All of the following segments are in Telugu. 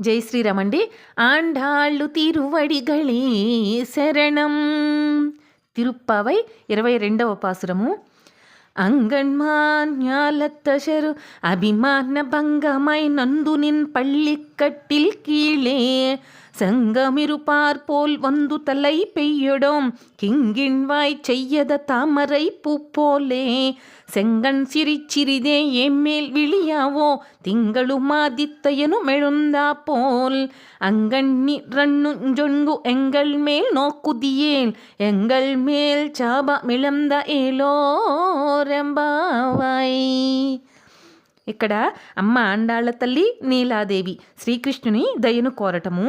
జై శ్రీరామ్ అండి ఆండాళ్ళు తిరువడిగళే శరణం తిరుప్పావై ఇరవై రెండవ పాసురము அங்கன்மாஞாலத்தசரு அபிமான பங்கமாய் நந்து நின் பள்ளிக்கட்டில் கீழே செங்கமிருப்பார் போல் வந்து தலை பெய்யிடும் கிங்கின்வாய் செய்யத தாமரை பூ போலே செங்கண் சிரிச்சிறிதே எம்மேல் விழியாவோ திங்களுமாதித்தையனு மெழுந்தா போல் அங்கண்ணி ரண்ணுஞ்சொன்கு எங்கள் மேல் நோக்குதியேல் எங்கள் மேல் சாப மிளந்த ఏలోరెంబావై ఇక్కడ అమ్మ ఆండాళ్ళ తల్లి నీలాదేవి శ్రీకృష్ణుని దయను కోరటము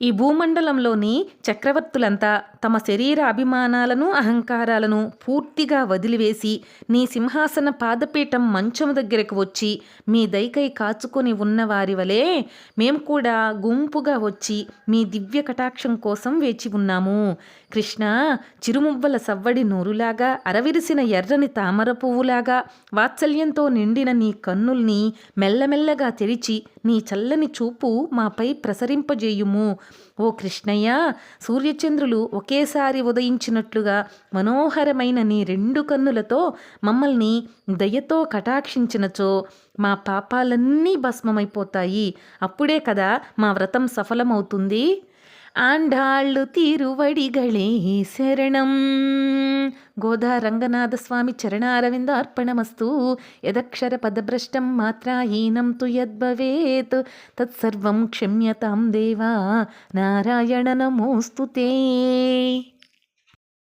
ఈ భూమండలంలోని చక్రవర్తులంతా తమ శరీర అభిమానాలను అహంకారాలను పూర్తిగా వదిలివేసి నీ సింహాసన పాదపీఠం మంచము దగ్గరకు వచ్చి మీ దైకై కాచుకొని ఉన్నవారి వలె మేము కూడా గుంపుగా వచ్చి మీ దివ్య కటాక్షం కోసం వేచి ఉన్నాము. కృష్ణ చిరుమువ్వల సవ్వడి నోరులాగా అరవిరిసిన ఎర్రని తామర పువ్వులాగా వాత్సల్యంతో నిండిన నీ కన్నుల్ని మెల్లమెల్లగా తెరిచి నీ చల్లని చూపు మాపై ప్రసరింపజేయుము. ఓ కృష్ణయ్య సూర్యచంద్రులు ఒకేసారి ఉదయించినట్లుగా మనోహరమైన నీ రెండు కన్నులతో మమ్మల్ని దయతో కటాక్షించినచో మా పాపాలన్నీ భస్మమైపోతాయి. అప్పుడే కదా మా వ్రతం సఫలమవుతుంది. ఆండాళ్ళు తిరువడిగళే శరణం. గోదా రంగనాథస్వామి చరణారవింద అర్పణమస్తు యదక్షర పదభ్రష్టం మాత్రాహీనం తు యద్భవేత్. తత్సర్వం క్షమ్యతాం దేవా. నారాయణ నమోస్తు